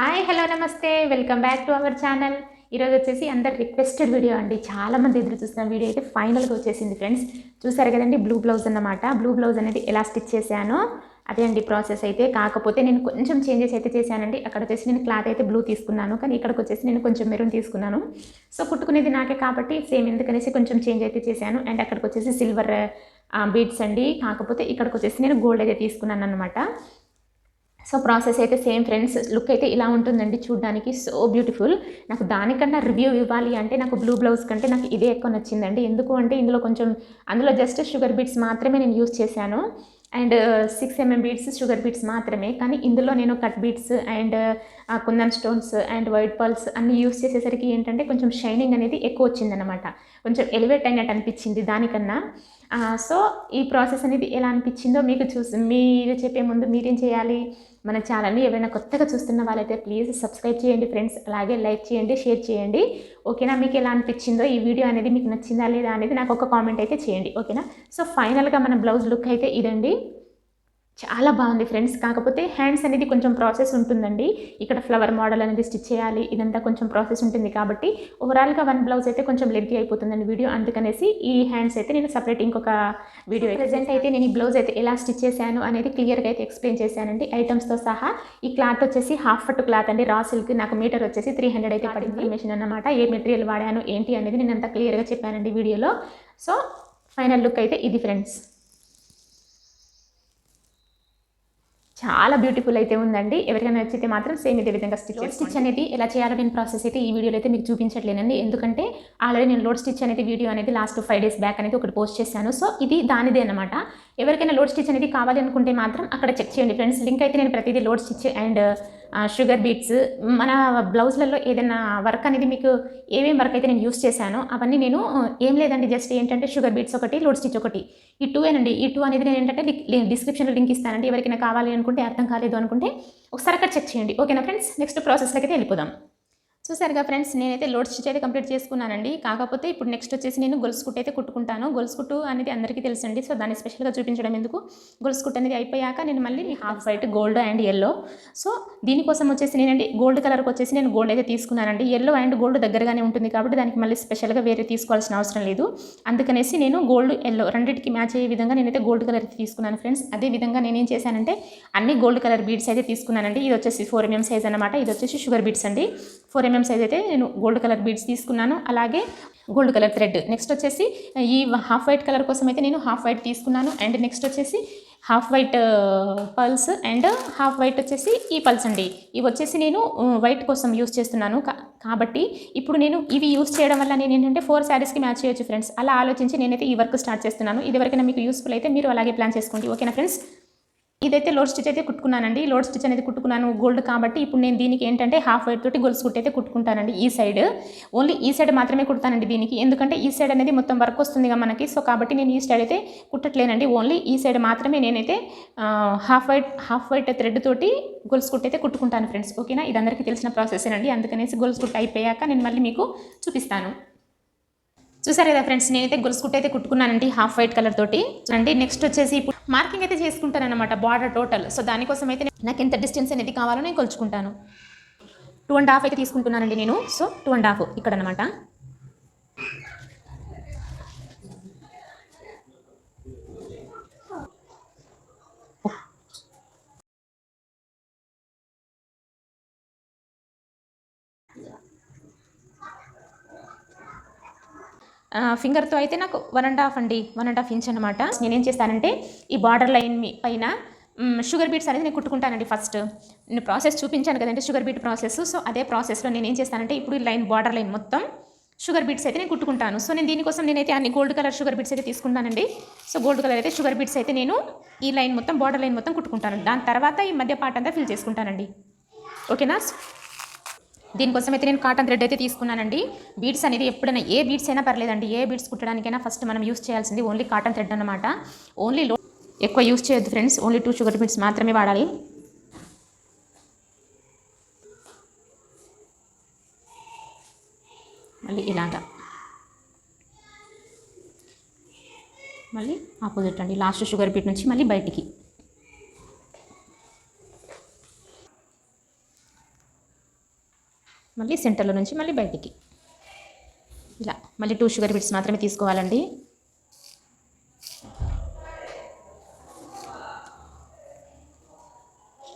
Hi hello namaste. Welcome back to our channel ఈరోజు వచ్చేసి అందరు రిక్వెస్టెడ్ వీడియో అండి. చాలా మంది ఎదురు చూస్తున్న వీడియో అయితే ఫైనల్గా వచ్చేసింది ఫ్రెండ్స్ చూసారు కదండి బ్లూ బ్లౌజ్ అన్నమాట. బ్లూ బ్లౌజ్ అనేది ఎలా స్టిచ్ చేశానో అదే అండి ప్రాసెస్ అయితే. కాకపోతే నేను కొంచెం చేంజెస్ అయితే చేశానండి. అక్కడ వచ్చేసి నేను క్లాత్ అయితే బ్లూ తీసుకున్నాను. కానీ ఇక్కడికి వచ్చేసి నేను కొంచెం మెరూన్ తీసుకున్నాను. సో కుట్టుకునేది నాకే కాబట్టి సేమ్ ఎందుకనేసి కొంచెం చేంజ్ అయితే చేశాను. అండ్ అక్కడికి వచ్చేసి సిల్వర్ బీడ్స్ అండి. కాకపోతే ఇక్కడికి వచ్చేసి నేను గోల్డ్ అయితే తీసుకున్నాను అనమాట సో ప్రాసెస్ అయితే సేమ్ ఫ్రెండ్స్. లుక్ అయితే ఇలా ఉంటుందండి చూడడానికి. So beautiful. నాకు దానికన్నా రివ్యూ ఇవ్వాలి అంటే నాకు బ్లూ బ్లౌజ్ కంటే నాకు ఇదే ఎక్కువ నచ్చిందండి. ఎందుకు అంటే ఇందులో కొంచెం అందులో జస్ట్ షుగర్ బీట్స్ మాత్రమే నేను యూస్ చేశాను. And six MM beads sugar beads మాత్రమే. కానీ ఇందులో నేను cut beads and kundan stones and white pearls అన్ని యూస్ చేసేసరికి ఏంటంటే కొంచెం షైనింగ్ అనేది ఎక్కువ వచ్చిందనమాట కొంచెం ఎలివేట్ అయినట్టు అనిపించింది దానికన్నా. సో ఈ ప్రాసెస్ అనేది ఎలా అనిపించిందో మీకు చూసి మీరు చెప్పే ముందు మీరేం చేయాలి? మన ఛానల్ని ఎవరైనా కొత్తగా చూస్తున్న వాళ్ళైతే ప్లీజ్ సబ్స్క్రైబ్ చేయండి ఫ్రెండ్స్. అలాగే లైక్ చేయండి షేర్ చేయండి. ఓకేనా? మీకు ఎలా అనిపించిందో ఈ వీడియో అనేది మీకు నచ్చిందా లేదా అనేది నాకు ఒక కామెంట్ అయితే చేయండి. ఓకేనా? సో ఫైనల్గా మన బ్లౌజ్ లుక్ అయితే ఇదండి. చాలా బాగుంది ఫ్రెండ్స్. కాకపోతే హ్యాండ్స్ అనేది కొంచెం ప్రాసెస్ ఉంటుందండి. ఇక్కడ ఫ్లవర్ మోడల్ అనేది స్టిచ్ చేయాలి. ఇదంతా కొంచెం ప్రాసెస్ ఉంటుంది కాబట్టి ఓవరాల్గా వన్ బ్లౌజ్ అయితే కొంచెం లెంతీ అయిపోతుందండి వీడియో. అందుకనేసి ఈ హ్యాండ్స్ అయితే నేను సపరేట్ ఇంకొక వీడియో ప్రజెంట్ అయితే నేను ఈ బ్లౌజ్ అయితే ఎలా స్టిచ్ చేశాను అనేది క్లియర్గా అయితే ఎక్స్ప్లెయిన్ చేశానండి. ఐటమ్స్తో సహా ఈ క్లాత్ వచ్చేసి హాఫ్ ఫట్ క్లాత్ అండి. రా సిల్క్ నాకు మీటర్ వచ్చేసి త్రీ హండ్రెడ్ అయితే పడింది. ఇన్ఫర్మేషన్ అన్నమాట. ఏ మెటీరియల్ వాడాను ఏంటి అనేది నేను అంతా క్లియర్గా చెప్పానండి వీడియోలో. సో ఫైనల్ లుక్ అయితే ఇది ఫ్రెండ్స్ చాలా బ్యూటిఫుల్ అయితే ఉందండి. ఎవరికైనా నచ్చితే మాత్రం సేమ్ ఇదే విధంగా స్టిచ్ స్టిచ్ అనేది ఎలా చేయాలో నేను ప్రాసెస్ అయితే ఈ వీడియోలో అయితే మీకు చూపించట్లేనండి. ఎందుకంటే ఆల్రెడీ నేను లోడ్ స్టిచ్ అనేది వీడియో అనేది లాస్ట్ ఫైవ్ డేస్ బ్యాక్ అనేది ఒకటి పోస్ట్ చేశాను. సో ఇది దానిదే అనమాట ఎవరికైనా లోడ్ స్టిచ్ అనేది కావాలి అనుకుంటే మాత్రం అక్కడ చెక్ చేయండి. ఫ్రెండ్స్ లింక్ అయితే నేను ప్రతిదీ load stitch and sugar beads మన బ్లౌజ్లలో ఏదైనా వర్క్ అనేది మీకు ఏమేమి వర్క్ అయితే నేను యూస్ చేశానో అవన్నీ నేను ఏం లేదండి జస్ట్ ఏంటంటే షుగర్ బీట్స్ ఒకటి లోడ్ స్టిచ్ ఒకటి. ఈ టూ ఏనండి. ఈ టూ అనేది నేను ఏంటంటే డిస్క్రిప్షన్లో లింక్ ఇస్తానండి. ఎవరికైనా కావాలి అనుకుంటే అర్థం కాలేదు అనుకుంటే ఒకసారి అక్కడ చెక్ చేయండి. ఓకేనా ఫ్రెండ్స్ నెక్స్ట్ ప్రాసెస్లోకి అయితే వెళ్ళిపోదాం. చూసారుగా ఫ్రెండ్స్ నేనైతే లోడ్ స్టిచ్ అయితే కంప్లీట్ చేసుకున్నానండి. కాకపోతే ఇప్పుడు నెక్స్ట్ వచ్చేసి నేను గొలుసు కుట్టు అయితే కుట్టుకుంటాను. గొలుసు కుట్టు అనేది అందరికీ తెలుసండి. సో దాన్ని స్పెషల్గా చూపించడం ఎందుకు? గొలుసు కుట్టు అనేది అయిపోయాక నేను మళ్ళీ half white gold and yellow. So దీనికోసం వచ్చేసి నేనండి గోల్డ్ కలర్కి వచ్చేసి నేను గోల్డ్ అయితే తీసుకున్నానండి. ఎల్లో అండ్ గోల్డ్ దగ్గరగానే ఉంటుంది కాబట్టి దానికి మళ్ళీ స్పెషల్గా వేరే తీసుకోవాల్సిన అవసరం లేదు. అందుకనేసి నేను గోల్డ్ ఎల్లో రెండింటికి మ్యాచ్ అయ్యే విధంగా నేనైతే గోల్డ్ కలర్ అయితే తీసుకున్నాను ఫ్రెండ్స్. అదే విధంగా నేనేం చేశానంటే అన్ని గోల్డ్ కలర్ బీడ్స్ అయితే తీసుకున్నానండి. ఇది వచ్చేసి ఫోర్ ఎంఎం సైజ్ అనమాట ఇది వచ్చేసి షుగర్ బీడ్స్ అండి. ఫోర్ ఎంఎం సైజ్ అయితే నేను గోల్డ్ కలర్ బీడ్స్ తీసుకున్నాను. అలాగే గోల్డ్ కలర్ థ్రెడ్ నెక్స్ట్ వచ్చేసి ఈ హాఫ్ వైట్ కలర్ కోసం అయితే నేను హాఫ్ వైట్ తీసుకున్నాను. అండ్ నెక్స్ట్ వచ్చేసి half white pearls and half white వచ్చేసి ఈ పల్స్ అండి. ఇవి వచ్చేసి నేను వైట్ కోసం యూస్ చేస్తున్నాను. కాబట్టి ఇప్పుడు నేను ఇవి యూస్ చేయడం వల్ల నేను ఏంటంటే ఫోర్ శారీస్కి మ్యాచ్ చేయొచ్చు ఫ్రెండ్స్ అలా ఆలోచించి నేనైతే ఈ వర్క్ స్టార్ట్ చేస్తున్నాను. ఇది వరకైనా మీకు యూస్ఫుల్ అయితే మీరు అలాగే ప్లాన్ చేసుకోండి. ఓకేనా ఫ్రెండ్స్ ఇదైతే లోడ్ స్టిచ్ అయితే కుట్టుకున్నానండి. లోడ్ స్టిచ్ అనేది కుట్టుకున్నాను గోల్డ్ కాబట్టి ఇప్పుడు నేను దీనికి ఏంటంటే హాఫ్ వైట్ తోటి గొలుసు కుట్టి అయితే కుట్టుకుంటానండి ఈ సైడ్. ఓన్లీ ఈ సైడ్ మాత్రమే కుడతానండి దీనికి. ఎందుకంటే ఈ సైడ్ అనేది మొత్తం వర్క్ వస్తుంది మనకి. సో కాబట్టి నేను ఈ సైడ్ అయితే కుట్టట్లేనండి. ఓన్లీ ఈ సైడ్ మాత్రమే నేనైతే half white half white thread తోటి గొలుసు కుట్టి అయితే కుట్టుకుంటాను ఫ్రెండ్స్. ఓకేనా? ఇది అందరికీ తెలిసిన ప్రాసెస్ అండి అందుకనేసి గొలుసు కుట్టు అయిపోయాక నేను మళ్ళీ మీకు చూపిస్తాను. చూసారు కదా ఫ్రెండ్స్ నేనైతే గొలుసు అయితే కుట్టుకున్నానండి హాఫ్ వైట్ కలర్ తోటి. చూడండి నెక్స్ట్ వచ్చేసి ఇప్పుడు మార్కింగ్ అయితే చేసుకుంటాను అనమాట బార్డర్ టోటల్. సో దానికోసం అయితే నాకు ఎంత డిస్టెన్స్ అనేది కావాలో నేను కొలుచుకుంటాను. టూ అండ్ హాఫ్ అయితే తీసుకుంటున్నానండి నేను. సో టూ అండ్ హాఫ్ ఇక్కడ అనమాట ఫింగర్తో అయితే నాకు వన్ అండ్ హాఫ్ అండి వన్ అండ్ హాఫ్ ఇంచ్ అనమాట నేనేం చేస్తానంటే ఈ బార్డర్ లైన్ మీ పైన షుగర్ బీట్స్ అనేది నేను కుట్టుకుంటానండి ఫస్ట్ నేను ప్రాసెస్ చూపించాను కదండి షుగర్ బీట్ ప్రాసెస్ సో అదే ప్రాసెస్లో నేను ఏం చేస్తానంటే ఇప్పుడు ఈ లైన్ బార్డర్ లైన్ మొత్తం షుగర్ బీట్స్ అయితే నేను కుట్టుకుంటాను. సో నేను దీనికోసం నేనైతే అన్ని గోల్డ్ కలర్ షుగర్ బీట్స్ అయితే తీసుకుంటానండి. సో గోల్డ్ కలర్ అయితే షుగర్ బీట్స్ అయితే నేను ఈ లైన్ మొత్తం బార్డర్ లైన్ మొత్తం కుట్టుకుంటాను. దాని తర్వాత ఈ మధ్య పార్ట్ అంతా ఫిల్ చేసుకుంటానండి. ఓకేనా దీనికోసం అయితే నేను కాటన్ థ్రెడ్ అయితే తీసుకున్నానండి. బీడ్స్ అనేది ఎప్పుడైనా ఏ బీడ్స్ అయినా పర్లేదండి. ఏ బీడ్స్ కుట్టడానికైనా ఫస్ట్ మనం యూస్ చేయాల్సింది ఓన్లీ కాటన్ థ్రెడ్ అనమాట ఓన్లీ లో ఎక్కువ యూస్ చేయొద్దు friends only two sugar beads మాత్రమే వాడాలి. మళ్ళీ ఇలాగా. మళ్ళీ ఆపోజిట్ అండి. లాస్ట్ షుగర్ బీట్ నుంచి మళ్ళీ బయటికి. మళ్ళీ సెంటర్లో నుంచి మళ్ళీ బయటికి. ఇలా మళ్ళీ టూ షుగర్ బిట్స్ మాత్రమే తీసుకోవాలండి.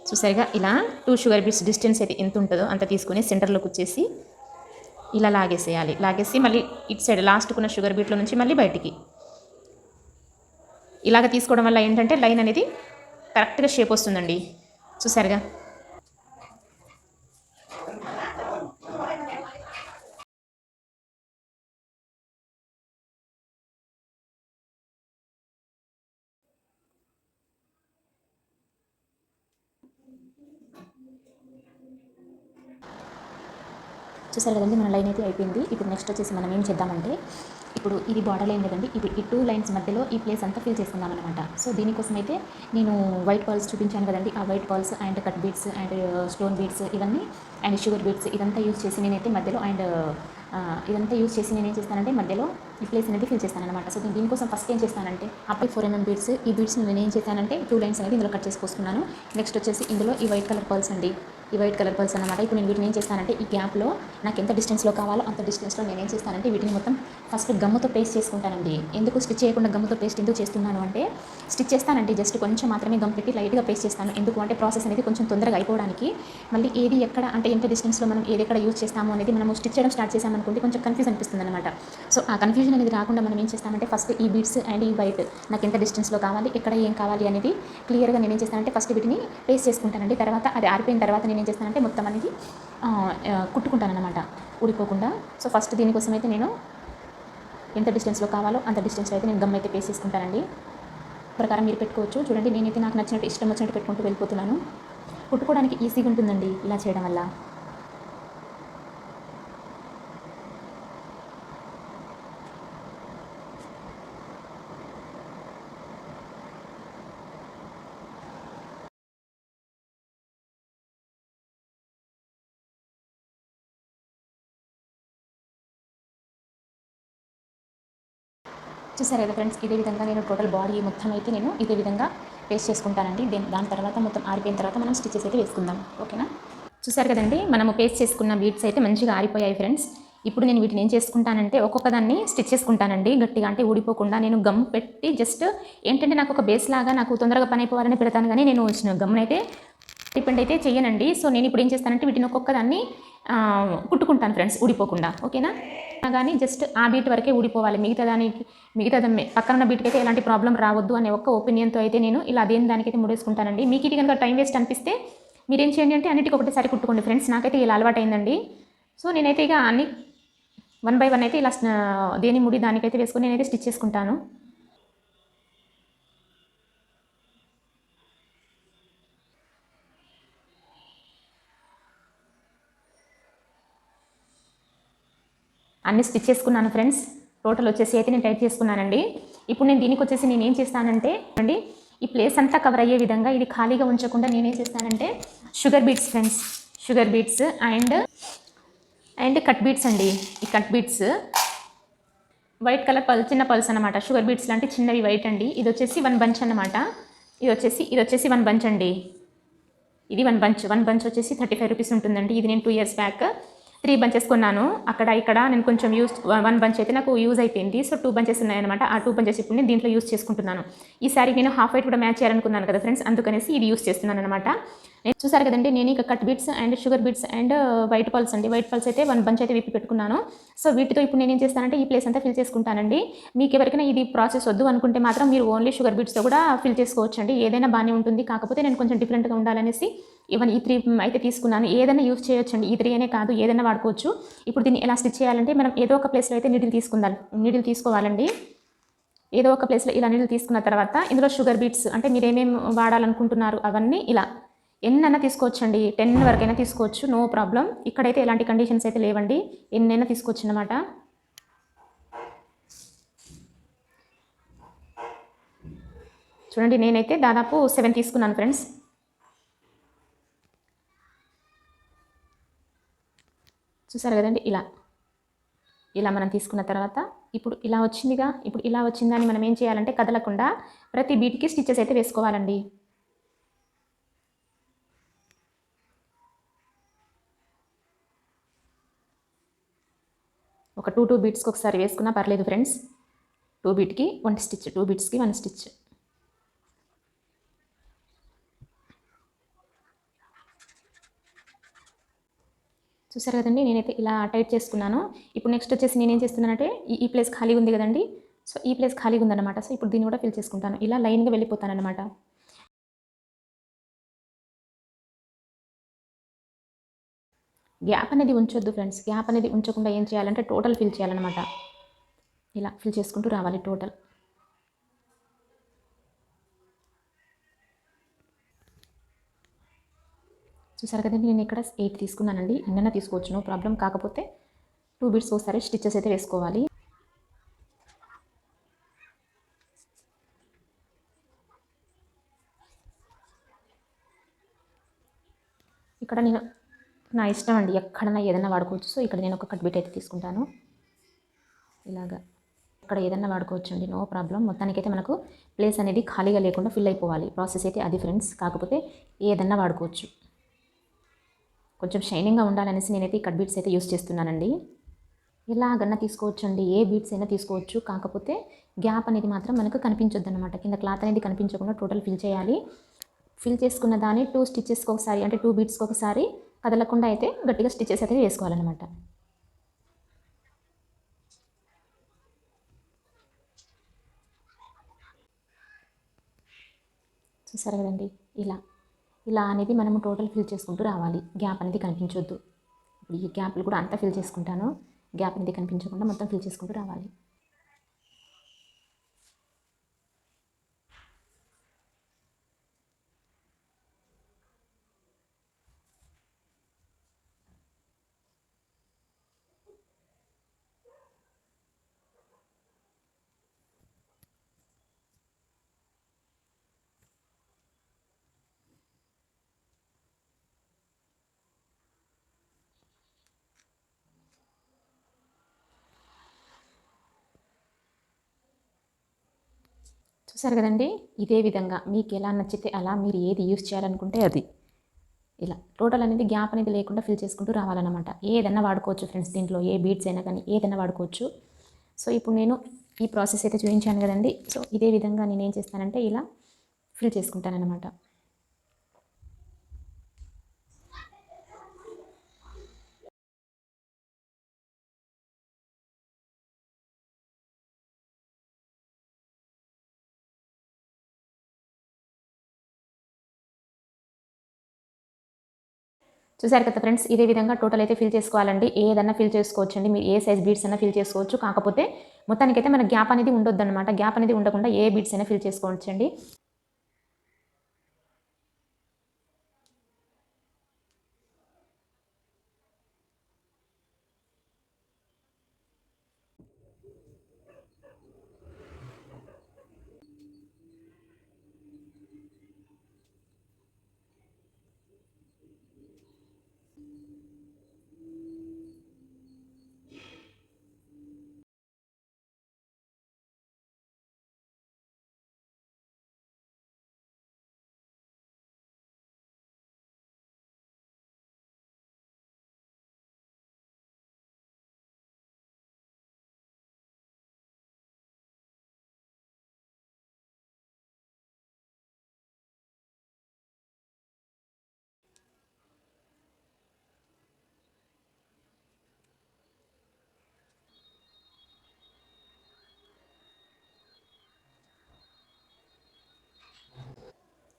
చూసారుగా ఇలా టూ షుగర్ బిట్స్ డిస్టెన్స్ అయితే ఎంత ఉంటుందో అంత తీసుకొని సెంటర్లోకి వచ్చేసి ఇలా లాగేసేయాలి. లాగేసి మళ్ళీ ఇటు సైడ్ లాస్ట్కున్న షుగర్ బీట్లో నుంచి మళ్ళీ బయటికి. ఇలాగ తీసుకోవడం వల్ల ఏంటంటే లైన్ అనేది కరెక్ట్గా షేప్ వస్తుందండి. చూసారుగా చూసారు కదండి మన లైన్ అయితే అయిపోయింది. ఇప్పుడు నెక్స్ట్ వచ్చేసి మనం ఏం చేద్దామంటే ఇప్పుడు ఇది బార్డర్ లైన్ కదండి ఇప్పుడు ఈ టూ లైన్స్ మధ్యలో ఈ ప్లేస్ అంతా ఫిల్ చేసుకుందాం అనమాట సో దీనికోసం అయితే నేను వైట్ పర్ల్స్ చూపించాను కదండి. ఆ white pearls and cut beads and stone beads ఇవన్నీ అండ్ షుగర్ బీడ్స్ ఇదంతా యూస్ చేసి నేనైతే మధ్యలో అండ్ ఇదంతా యూస్ చేసి నేను ఏం చేస్తానంటే మధ్యలో mm ఈ ప్లేస్ అనేది ఫిల్ చేస్తాను అనమాట సో దీనికోసం ఫస్ట్ ఏం చేస్తానంటే అప్పుడు ఫోర్ ఎంఎం బీడ్స్ ఈ బీడ్స్ నేను ఏం చేస్తానంటే టూ లైన్స్ అనేది ఇందులో కట్ చేసుకొస్తున్నాను నెక్స్ట్ వచ్చేసి ఇందులో ఈ వైట్ కలర్ పర్ల్స్ అండి. ఈ వైట్ కలర్ పర్ల్స్ అనమాట ఇప్పుడు నేను వీటిని ఏం చేస్తానంటే ఈ గ్యాప్లో నాకు ఎంత డిస్టెన్స్లో కావాలో అంత డిస్టెన్స్లో నేను ఏం చేస్తానంటే వీటిని మొత్తం ఫస్ట్ గమ్ముతో పేస్ట్ చేసుకుంటానండి. ఎందుకు స్టిచ్ చేయకుండా గమ్ముతో పేస్ట్ ఎందుకు చేస్తున్నాను అంటే స్టిచ్ చేస్తానంటే జస్ట్ కొంచెం మాత్రమే గమ్ పెట్టి లైట్గా పేస్ట్ చేస్తాను. ఎందుకు అంటే ప్రాసెస్ అనేది కొంచెం తొందరగా అయిపోవడానికి. మళ్ళీ ఏది ఎక్కడ అంటే ఎంత డిస్టెన్స్లో మనం ఏది ఎక్కడ యూజ్ చేస్తాము అనేది మనం స్టిచ్ చేయడం స్టార్ట్ చేసామనుకుంటే కొంచెం కన్ఫ్యూజ్ అనిపిస్తుంది అనమాట సో ఆ కన్ఫ్యూజన్ అనేది రాకుండా మనం ఏం చేస్తామంటే ఫస్ట్ ఈ బీడ్స్ అండ్ ఈ వైట్ నాకు ఎంత డిస్టెన్స్లో కావాలి ఎక్కడ ఏం కావాలి అనేది క్లియర్గా నేను ఏం చేస్తానంటే ఫస్ట్ వీటిని పేస్ట్ చేసుకుంటానండి. తర్వాత అది ఆరిపోయిన తర్వాత నేను ఏం చేస్తానంటే మొత్తం అనేది కుట్టుకుంటానమాట కుట్టుకుంటానన్నమాట. ఊడిపోకుండా. సో ఫస్ట్ దీనికోసం అయితే నేను ఎంత డిస్టెన్స్లో కావాలో అంత డిస్టెన్స్లో అయితే నేను గమ్ అయితే పేసేసుకుంటానండి. చేసుకుంటానండి ప్రకారం మీరు పెట్టుకోవచ్చు. చూడండి నేనైతే నాకు నచ్చినట్టు ఇష్టం వచ్చినట్టు పెట్టుకుంటూ వెళ్ళిపోతున్నాను. కుట్టుకోవడానికి ఈజీగా ఉంటుందండి ఇలా చేయడం వల్ల. చూసారు కదా ఫ్రెండ్స్ ఇదే విధంగా నేను టోటల్ బాడీ మొత్తం అయితే నేను ఇదే విధంగా పేస్ట్ చేసుకుంటానండి. దేని దాని తర్వాత మొత్తం ఆరిపోయిన తర్వాత మనం స్టిచెస్ అయితే వేసుకుందాం. ఓకేనా చూసారు కదండి మనము పేస్ట్ చేసుకున్న బీట్స్ అయితే మంచిగా ఆరిపోయాయి ఫ్రెండ్స్. ఇప్పుడు నేను వీటిని ఏం చేసుకుంటానంటే ఒక్కొక్క దాన్ని స్టిచ్ చేసుకుంటానండి. గట్టిగా అంటే ఊడిపోకుండా నేను గమ్ పెట్టి జస్ట్ ఏంటంటే నాకు ఒక బేస్ లాగా నాకు తొందరగా పని అయిపోవాలని పెడతాను కానీ నేను వచ్చిన గమ్నైతే డిపెండ్ అయితే చేయనండి సో నేను ఇప్పుడు ఏం చేస్తానంటే వీటిని ఒక్కొక్క దాన్ని కుట్టుకుంటాను ఫ్రెండ్స్ ఊడిపోకుండా ఓకేనా? కానీ జస్ట్ ఆ బీట్ వరకే ఊడిపోవాలి. మిగతా దానికి మిగతా పక్కన ఉన్న బీట్కి అయితే ఎలాంటి ప్రాబ్లం రావద్దు అనే ఒక్క ఒపీనియన్తో అయితే నేను ఇలా దేని దానికైతే ముడేసుకుంటానండి. మీకు ఇది కనుక టైం వేస్ట్ అనిపిస్తే మీరేం చేయండి అంటే అన్నిటికీ ఒకటేసారి కుట్టుకోండి ఫ్రెండ్స్. నాకైతే ఇలా అలవాటు అయిందండి సో నేనైతే ఇక అన్ని వన్ బై వన్ అయితే ఇలా దేని ముడి దానికైతే వేసుకొని నేనైతే స్టిచ్ చేసుకుంటాను. అన్ని స్టిచ్ చేసుకున్నాను ఫ్రెండ్స్. టోటల్ వచ్చేసి అయితే నేను టైట్ చేసుకున్నానండి. ఇప్పుడు నేను దీనికి వచ్చేసి నేను ఏం చేస్తానంటే అండి ఈ ప్లేస్ అంతా కవర్ అయ్యే విధంగా ఇది ఖాళీగా ఉంచకుండా నేనేం చేస్తానంటే sugar beads friends sugar beads and and cut beads అండి. ఈ కట్ బీట్స్ వైట్ కలర్ పల్ చిన్న పల్స్ అనమాట షుగర్ బీట్స్ లాంటి చిన్నవి వైట్ అండి. ఇది వచ్చేసి వన్ బంచ్ అనమాట ఇది వచ్చేసి ఇది వచ్చేసి వన్ బంచ్ అండి. ఇది వన్ బంచ్ వన్ బంచ్ వచ్చేసి థర్టీ ఫైవ్ రూపీస్ ఉంటుందండి. ఇది నేను two years back three bunches కొన్నాను. అక్కడ ఇక్కడ నేను కొంచెం యూస్ వన్ బంచ్ అయితే నాకు యూజ్ అయిపోయింది. సో టూ బంచెస్ ఉన్నాయన్నమాట. ఆ టూ బంచెస్ ఇప్పుడు నేను దీంట్లో యూస్ చేసుకుంటున్నాను. ఈ సారీ నేను హాఫ్ వైట్ కూడా మ్యాచ్ చేయాలనుకున్నాను కదా ఫ్రెండ్స్ అందుకనేసి ఇది యూస్ చేస్తున్నాను అనమాట చూసారు కదండి నేను ఇక cut beads and sugar beads and white pearls అండి. వైట్ పల్స్ అయితే వన్ బంచ్ అయితే విప్పి పెట్టుకున్నాను. సో వీటితో ఇప్పుడు నేను ఏం చేస్తానంటే ఈ ప్లేస్ అంతా ఫిల్ చేసుకుంటానండి. మీకు ఎవరికైనా ఇది ప్రాసెస్ వద్దు అనుకుంటే మాత్రం మీరు ఓన్లీ షుగర్ బీట్స్తో కూడా ఫిల్ చేసుకోవచ్చు అండి ఏదైనా బాగానే ఉంటుంది. కాకపోతే నేను కొంచెం డిఫరెంట్గా ఉండాలనేసి ఇవన్నీ ఈ త్రీ అయితే తీసుకున్నాను. ఏదైనా యూస్ చేయొచ్చండి. ఈ త్రీ అనే కాదు ఏదైనా వాడుకోవచ్చు. ఇప్పుడు దీన్ని ఎలా స్టిచ్ చేయాలంటే మనం ఏదో ఒక ప్లేస్లో అయితే నీడిల్ తీసుకుందాం. నీడిల్ తీసుకోవాలండి. ఏదో ఒక ప్లేస్లో ఇలా నీళ్ళు తీసుకున్న తర్వాత ఇందులో షుగర్ బీట్స్ అంటే మీరు ఏమేమి వాడాలనుకుంటున్నారు అవన్నీ ఇలా. ఎన్నైనా తీసుకోవచ్చండి. టెన్ వరకైనా తీసుకోవచ్చు. No problem. ఇక్కడైతే ఎలాంటి కండిషన్స్ అయితే లేవండి. ఎన్నైనా తీసుకోవచ్చు అన్నమాట చూడండి నేనైతే దాదాపు సెవెన్ తీసుకున్నాను ఫ్రెండ్స్. చూసారు కదండి? ఇలా. ఇలా మనం తీసుకున్న తర్వాత ఇప్పుడు ఇలా వచ్చిందిగా. ఇప్పుడు ఇలా వచ్చిందని మనం ఏం చేయాలంటే కదలకుండా ప్రతి బీట్కి స్టిచ్చెస్ అయితే వేసుకోవాలండి. ఒక టూ టూ బీట్స్కి ఒకసారి వేసుకున్నా పర్లేదు ఫ్రెండ్స్ టూ బీట్కి వన్ స్టిచ్ టూ బీట్స్కి వన్ స్టిచ్ చూసారు కదండి నేనైతే ఇలా టైట్ చేసుకున్నాను. ఇప్పుడు నెక్స్ట్ వచ్చేసి నేనేం చేస్తున్నానంటే ఈ ఈ ప్లేస్ ఖాళీగా ఉంది కదండి. సో ఈ ప్లేస్ ఖాళీగా ఉందన్నమాట. సో ఇప్పుడు దీన్ని కూడా ఫిల్ చేసుకుంటాను. ఇలా లైన్గా వెళ్ళిపోతాను అనమాట గ్యాప్ అనేది ఉంచొద్దు ఫ్రెండ్స్. గ్యాప్ అనేది ఉంచకుండా ఏం చేయాలంటే టోటల్ ఫిల్ చేయాలన్నమాట. ఇలా ఫిల్ చేసుకుంటూ రావాలి టోటల్. చూసారు కదండి నేను ఇక్కడ ఎయిట్ తీసుకున్నానండి. ఎన్నైనా తీసుకోవచ్చు నో ప్రాబ్లం. కాకపోతే టూ బిట్స్ ఒకసారి స్టిచ్చెస్ అయితే వేసుకోవాలి. ఇక్కడ నేను నా ఇష్టం అండి. ఎక్కడైనా ఏదైనా వాడుకోవచ్చు. సో ఇక్కడ నేను ఒక కట్ బిట్ అయితే తీసుకుంటాను. ఇలాగా ఇక్కడ ఏదైనా వాడుకోవచ్చు అండి. No problem. మొత్తానికైతే మనకు ప్లేస్ అనేది ఖాళీగా లేకుండా ఫిల్ అయిపోవాలి. ప్రాసెస్ అయితే అది ఫ్రెండ్స్. కాకపోతే ఏదన్నా వాడుకోవచ్చు. కొంచెం షైనింగ్గా ఉండాలనేసి నేనైతే ఈ కట్ బీట్స్ అయితే యూస్ చేస్తున్నానండి. ఎలాగన్నా తీసుకోవచ్చు అండి. ఏ బీట్స్ అయినా తీసుకోవచ్చు. కాకపోతే గ్యాప్ అనేది మాత్రం మనకు కనిపించొద్దు అనమాట కింద క్లాత్ అనేది కనిపించకుండా టోటల్ ఫిల్ చేయాలి. ఫిల్ చేసుకున్న దాన్ని టూ స్టిచ్చెస్కి ఒకసారి అంటే టూ బీట్స్కి ఒకసారి కదలకుండా అయితే గట్టిగా స్టిచెస్ అయితే వేసుకోవాలన్నమాట చూసారు కదండి? ఇలా ఇలా అనేది మనము టోటల్ ఫిల్ చేసుకుంటూ రావాలి. గ్యాప్ అనేది కనిపించొద్దు. ఇప్పుడు ఈ గ్యాప్లు కూడా అంతా ఫిల్ చేసుకుంటాను. గ్యాప్ అనేది కనిపించకుండా మొత్తం ఫిల్ చేసుకుంటూ రావాలి. చూసారు కదండి? ఇదే విధంగా మీకు ఎలా నచ్చితే అలా మీరు ఏది యూస్ చేయాలనుకుంటే అది. ఇలా టోటల్ అనేది గ్యాప్ అనేది లేకుండా ఫిల్ చేసుకుంటూ రావాలన్నమాట. ఏదైనా వాడుకోవచ్చు ఫ్రెండ్స్ దీంట్లో ఏ బీట్స్ అయినా కానీ ఏదైనా వాడుకోవచ్చు. సో ఇప్పుడు నేను ఈ ప్రాసెస్ అయితే చూపించాను కదండి. సో ఇదే విధంగా నేను ఏం చేస్తానంటే ఇలా ఫిల్ చేసుకుంటానన్నమాట. చూసారు కదా ఫ్రెండ్స్ ఇదే విధంగా టోటల్ అయితే ఫిల్ చేసుకోవాలండి. ఏదన్నా ఫిల్ చేసుకోవచ్చండి. మీరు ఏ సైజ్ బీట్స్ అయినా ఫిల్ చేసుకోవచ్చు. కాకపోతే మొత్తానికైతే మన గ్యాప్ అనేది ఉండొద్దన్నమాట. గ్యాప్ అనేది ఉండకుండా ఏ బీట్స్ అయినా ఫిల్ చేసుకోవచ్చండి.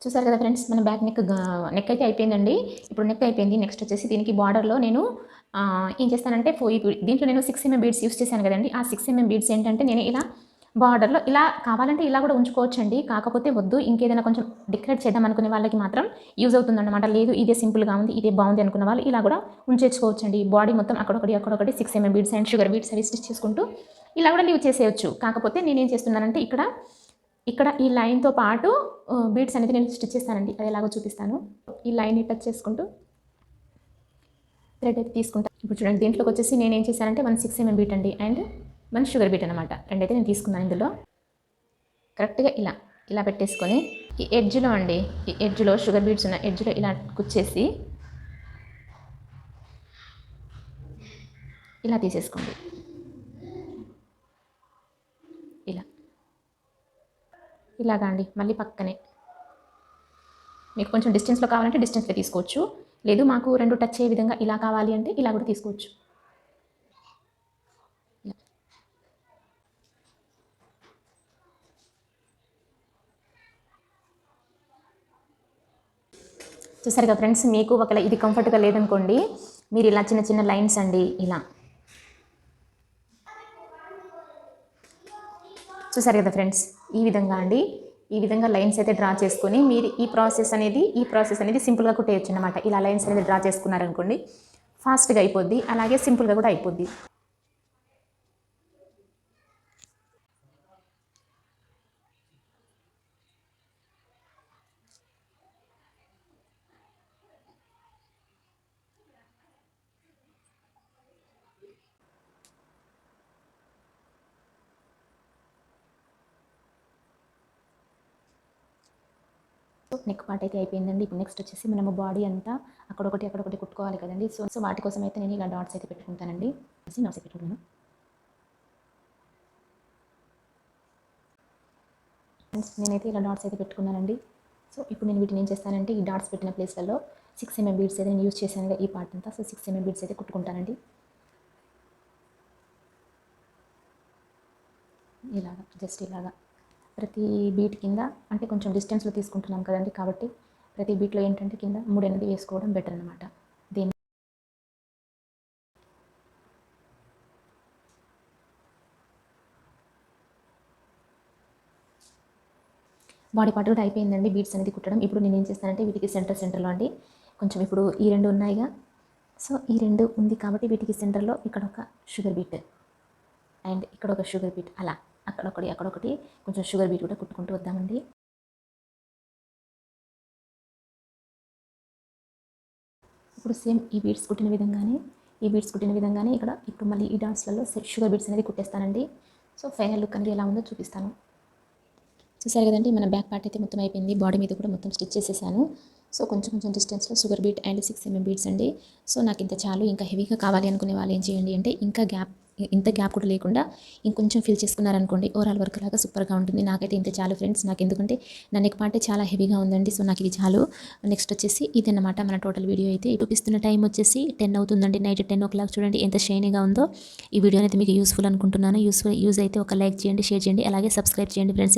చూసారు కదా ఫ్రెండ్స్ మన బ్యాక్ నెక్ నెక్ అయితే అయిపోయిందండి. ఇప్పుడు నెక్ అయిపోయింది. నెక్స్ట్ వచ్చేసి దీనికి బార్డర్లో నేను ఏం చేస్తానంటే ఫో ఈ దీంట్లో నేను సిక్స్ ఎంఎం బీడ్స్ యూస్ చేశాను కదండి. ఆ సిక్స్ ఎంఎం బీడ్స్ ఏంటంటే నేను ఇలా బార్డర్లో ఇలా కావాలంటే ఇలా కూడా ఉంచుకోవచ్చండి. కాకపోతే వద్దు ఇంకేదైనా కొంచెం డెకరేట్ చేద్దాం అనుకునే వాళ్ళకి మాత్రం యూజ్ అవుతుందన్నమాట. లేదు ఇదే సింపుల్గా ఉంది ఇదే బాగుంది అనుకున్న వాళ్ళు ఇలా కూడా ఉంచేసుకోవచ్చండి. బాడీ మొత్తం అక్కడొకటి అక్కడొకటి six mm beads and sugar beads అవి స్టిచ్ చేసుకుంటూ ఇలా కూడా లీవ్ చేసేయచ్చు. కాకపోతే నేనేం చేస్తున్నానంటే ఇక్కడ ఇక్కడ ఈ లైన్తో పాటు బీడ్స్ అనేది నేను స్టిచ్ చేస్తానండి. అది ఎలాగో చూపిస్తాను. ఈ లైన్ని టచ్ చేసుకుంటూ థ్రెడ్ అయితే తీసుకుంటాను ఇప్పుడు చూడండి దీంట్లోకి వచ్చేసి నేను ఏం చేశానంటే వన్ సిక్స్ ఎంఎం బీట్ అండి. అండ్ వన్ షుగర్ బీట్ అనమాట రెండైతే నేను తీసుకున్నాను ఇందులో. కరెక్ట్గా ఇలా ఇలా పెట్టేసుకొని ఈ ఎడ్జ్లో అండి ఈ ఎడ్జ్లో షుగర్ బీట్స్ ఉన్న ఎడ్జ్లో ఇలా కుచ్చేసి ఇలా తీసేసుకోండి. ఇలా. ఇలాగా అండి మళ్ళీ పక్కనే. మీకు కొంచెం డిస్టెన్స్లో కావాలంటే డిస్టెన్స్లో తీసుకోవచ్చు. లేదు మాకు రెండు టచ్ అయ్యే విధంగా ఇలా కావాలి అంటే ఇలా కూడా తీసుకోవచ్చు. చూసారుగా ఫ్రెండ్స్ మీకు ఒకవేళ ఇది కంఫర్ట్గా లేదనుకోండి మీరు ఇలా చిన్న చిన్న లైన్స్ అండి ఇలా. చూసారు కదా ఫ్రెండ్స్? ఈ విధంగా అండి. ఈ విధంగా లైన్స్ అయితే డ్రా చేసుకొని మీరు ఈ ప్రాసెస్ అనేది ఈ ప్రాసెస్ అనేది సింపుల్గా కుట్టేయచ్చు అనమాట ఇలా లైన్స్ అనేది డ్రా చేసుకున్నారనుకోండి ఫాస్ట్గా అయిపోద్ది. అలాగే సింపుల్గా కూడా అయిపోద్ది. నెక్ పార్ట్ అయితే అయిపోయిందండి. ఇప్పుడు నెక్స్ట్ వచ్చేసి మనము బాడీ అంతా అక్కడొకటి అక్కడొకటి కుట్టుకోవాలి కదండి. సో సో వాటి కోసం అయితే నేను ఇలా డాట్స్ అయితే పెట్టుకుంటానండి. నాట్స్ పెట్టుకుంటాను నేనైతే ఇలా డాట్స్ అయితే పెట్టుకున్నానండి. సో ఇప్పుడు నేను వీటిని ఏం చేస్తానంటే ఈ డాట్స్ పెట్టిన ప్లేస్లలో సిక్స్ ఎంఎం బీడ్స్ అయితే నేను యూజ్ చేశాను ఈ పార్ట్ అంతా. సో సిక్స్ ఎంఎం బీడ్స్ అయితే కుట్టుకుంటానండి. ఇలాగా జస్ట్ ఇలాగా. ప్రతి బీట్ కింద అంటే కొంచెం డిస్టెన్స్లో తీసుకుంటున్నాం కదండి కాబట్టి ప్రతి బీట్లో ఏంటంటే కింద మూడు అనేది వేసుకోవడం బెటర్ అనమాట దీని బాడీ పార్ట్ కూడా అయిపోయిందండి బీట్స్ అనేది కుట్టడం. ఇప్పుడు నేను ఏం చేస్తానంటే వీటికి సెంటర్ సెంటర్లో అండి కొంచెం ఇప్పుడు ఈ రెండు ఉన్నాయిగా. సో ఈ రెండు ఉంది కాబట్టి వీటికి సెంటర్లో ఇక్కడ ఒక షుగర్ బీట్ అండ్ ఇక్కడ ఒక షుగర్ బీట్ అలా. అక్కడొకటి అక్కడొకటి కొంచెం షుగర్ బీట్ కూడా కుట్టుకుంటూ వద్దామండి. ఇప్పుడు సేమ్ ఈ బీట్స్ కుట్టిన విధంగానే ఈ బీట్స్ కుట్టిన విధంగానే ఇక్కడ ఇప్పుడు మళ్ళీ ఈ డాన్స్లలో షుగర్ బీట్స్ అనేది కుట్టేస్తానండి. సో ఫైనల్ లుక్ అనేది ఎలా ఉందో చూపిస్తాను. చూసారు కదండి మన బ్యాక్ పార్ట్ అయితే మొత్తం అయిపోయింది. బాడీ మీద కూడా మొత్తం స్టిచ్ చేసేసాను. సో కొంచెం కొంచెం డిస్టెన్స్లో sugar bead and six mm beads అండి. సో నాకు ఇంత చాలు ఇంకా హెవీగా కావాలి అనుకునే వాళ్ళు ఏం చేయండి అంటే ఇంకా గ్యాప్ ఇంత గ్యాప్ కూడా లేకుండా ఇంకొంచెం ఫిల్ చేసుకున్నారనుకోండి ఓవరాల్ వర్క్ లాగా సూపర్గా ఉంటుంది. నాకైతే ఇంత చాలు ఫ్రెండ్స్ నాకు ఎందుకంటే నా నెక్ పార్ట్ చాలా హెవీగా ఉందండి. సో నాకు ఇది చాలు. నెక్స్ట్ వచ్చేసి ఇదన్నమాట మన టోటల్ వీడియో అయితే. చూపిస్తున్న టైం వచ్చేసి టెన్ అవుతుందండి. నైట్ టెన్ ఓ క్లాక్ చూడండి ఎంత షైనీగా ఉందో. ఈ వీడియో అయితే మీకు యూస్ఫుల్ అనుకుంటున్నాను. యూస్ఫుల్ యూజ్ అయితే ఒక లైక్ చేయండి షేర్ చేయండి. అలాగే సబ్స్క్రైబ్ చేయండి ఫ్రెండ్స్